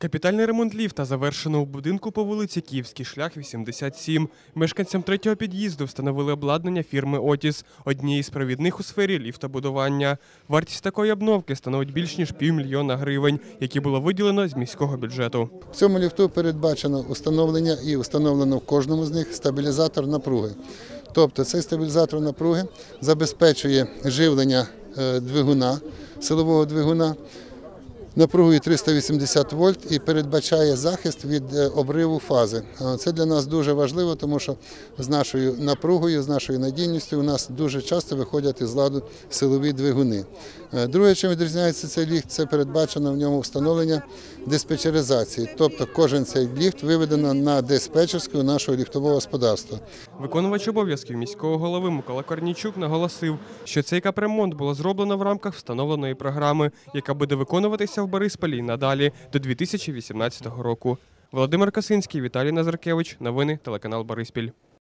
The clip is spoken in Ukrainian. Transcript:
Капітальний ремонт ліфта завершено у будинку по вулиці Київський шлях 87. Мешканцям третього під'їзду встановили обладнання фірми Отіс, однієї з провідних у сфері ліфтобудування. Вартість такої обновки становить більш ніж півмільйона гривень, які було виділено з міського бюджету. В цьому ліфту передбачено установлення і встановлено в кожному з них стабілізатор напруги. Тобто цей стабілізатор напруги забезпечує живлення е, двигуна, силового двигуна напругою 380 вольт і передбачає захист від е, обриву фази. Це для нас дуже важливо, тому що з нашою напругою, з нашою надійністю у нас дуже часто виходять із ладу силові двигуни. Е, Друге, чим відрізняється цей ліфт, це передбачено в ньому встановлення диспетчеризації. Тобто кожен цей ліфт виведено на диспетчерську нашого ліфтового господарства. Виконувач обов'язків міського голови Микола Корнійчук наголосив, що цей капремонт було зроблено в рамках встановленої програми, яка буде виконуватися в Борисполі й надалі до 2018 року. Володимир Касинський, Віталій Назаркевич. Новини телеканал Бориспіль.